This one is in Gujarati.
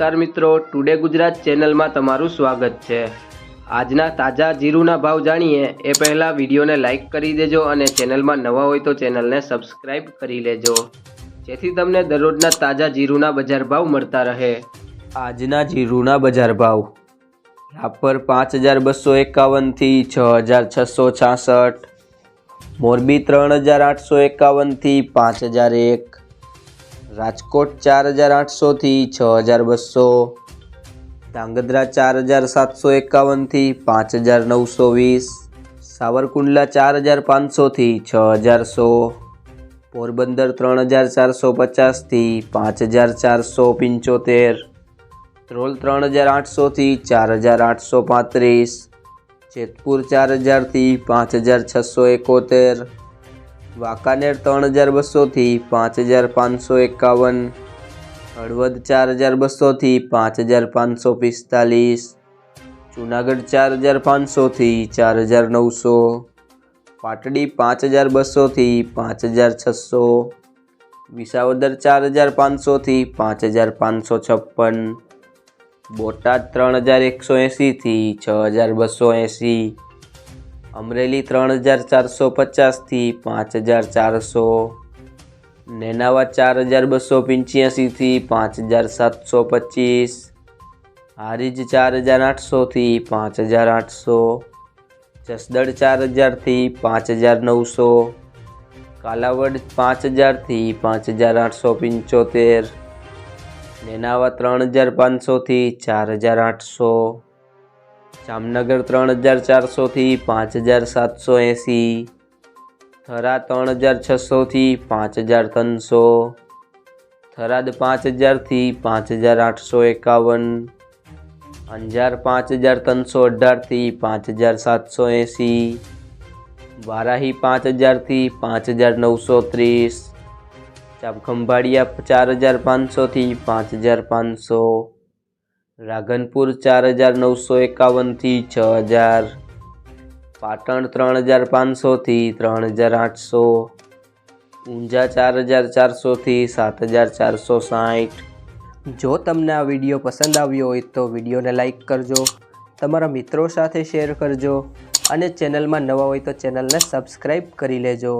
નમસ્કાર મિત્રો ટુડે ગુજરાત ચેનલમાં તમારું સ્વાગત છે. આજના તાજા જીરુના ભાવ જાણીએ, એ પહેલાં વિડીયોને લાઇક કરી દેજો અને ચેનલમાં નવા હોય તો ચેનલને સબસ્ક્રાઇબ કરી લેજો. જેથી તમને દરરોજના તાજા જીરુના બજાર ભાવ મળતા રહે. આજના જીરુના બજાર ભાવ. રાપર પાંચ હજાર બસો એકાવનથી છ હજાર છસો છાસઠ. મોરબી ત્રણ હજાર આઠસો એકાવનથી પાંચ હજાર એક. રાજકોટ ચાર હજાર આઠસોથી છ હજાર બસો. ધાંગધ્રા ચાર હજાર સાતસો એકાવનથી પાંચ હજાર નવસો વીસ. સાવરકુંડલા ચાર હજાર પાંચસોથી છ હજાર સો. પોરબંદર ત્રણ હજાર ચારસો પચાસથી પાંચ હજાર ચારસો પંચોતેર. ધ્રોલ ત્રણ હજાર આઠસોથી ચાર હજાર આઠસો પાંત્રીસ. જેતપુર ચાર હજારથી પાંચ હજાર છસો એકોતેર. વાંકાનેર ત્રણ હજાર બસોથી પાંચ હજાર પાંચસો એકાવન, હળવદ ચાર હજાર બસોથી પાંચ હજાર પાંચસો પિસ્તાલીસ, જુનાગઢ ચાર હજાર પાંચસોથી ચાર હજાર નવસો, પાટડી પાંચ હજાર બસોથી પાંચ હજાર છસો, વિસાવદર ચાર હજાર પાંચસોથી પાંચ હજાર પાંચસો છપ્પન, બોટાદ ત્રણ હજાર એકસો એંસીથી છ હજાર બસો એંસી અમરેલી ત્રણ હજાર ચારસો પચાસથી પાંચ હજાર ચારસો. નેનાવા ચાર હજાર બસો પંચ્યાસીથી પાંચ હજાર સાતસો પચીસ. હારીજ ચાર હજાર આઠસોથી પાંચ હજાર આઠસો. જસદડ ચાર હજારથી પાંચ હજાર નવસો. કાલાવડ પાંચ હજારથી પાંચ હજાર આઠસો પંચોતેર. નેનાવા ત્રણ હજાર પાંચસોથી ચાર હજાર આઠસો. જામનગર ત્રણ હજાર ચારસોથી પાંચ હજાર સાતસો એંસી, થરા ત્રણ હજાર છસોથી પાંચ હજાર ત્રણસો, થરાદ પાંચ હજારથી પાંચ હજાર આઠસો એકાવન, અંજાર પાંચ હજાર ત્રણસો અઢારથી પાંચ હજાર સાતસો એંસી, વારાહી પાંચ હજારથી પાંચ હજાર નવસો ત્રીસ ચાપખંભાળિયા ચાર હજાર પાંચસોથી પાંચ હજાર પાંચસો રાધનપુર ચાર હજાર નવસો એકાવનથી છ હજાર. પાટણ ત્રણ હજાર પાંચસોથી ત્રણ હજાર આઠસો. ઊંઝા ચાર હજાર ચારસોથી સાત હજાર ચારસો સાઠ જો તમને આ વીડિયો પસંદ આવ્યો હોય તો વિડીયોને લાઇક કરજો, તમારા મિત્રો સાથે શેર કરજો અને ચેનલમાં નવા હોય તો ચેનલને સબસ્ક્રાઈબ કરી લેજો.